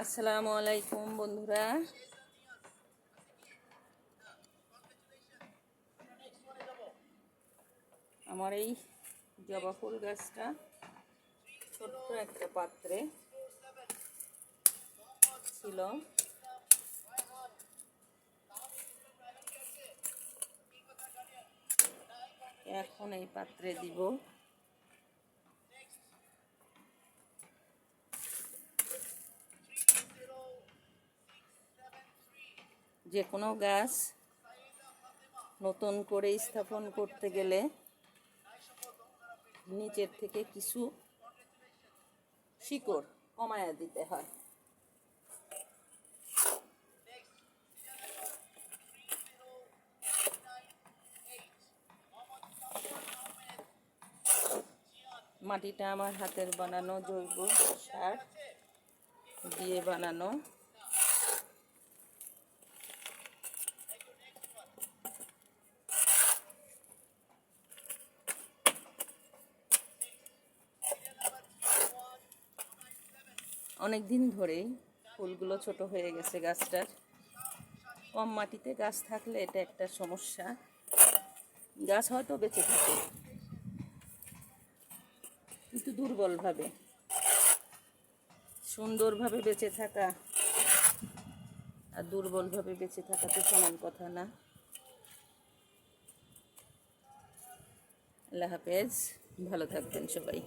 আসসালামু আলাইকুম, বন্ধুরা। আমার এই জবা ফুল গাছটা ছোট্ট একটা পাত্রে ছিল। এখন এই পাত্রে দিব। যে কোনো গাছ নতুন করে স্থাপন করতে গেলে নিচের থেকে কিছু শিকড় কমায়া দিতে হয়। মাটিটা আমার হাতের বানানো জৈব সার দিয়ে বানানো। অনেক দিন ধরেই ফুলগুলো ছোট হয়ে গেছে গাছটার। কম মাটিতে গাছ থাকলে এটা একটা সমস্যা। গাছ হয়তো বেঁচে থাকে, কিন্তু দুর্বলভাবে, সুন্দরভাবে বেঁচে থাকা আর দুর্বলভাবে বেঁচে থাকা তো সমান কথা না। আল্লাহ হাফেজ, ভালো থাকবেন সবাই।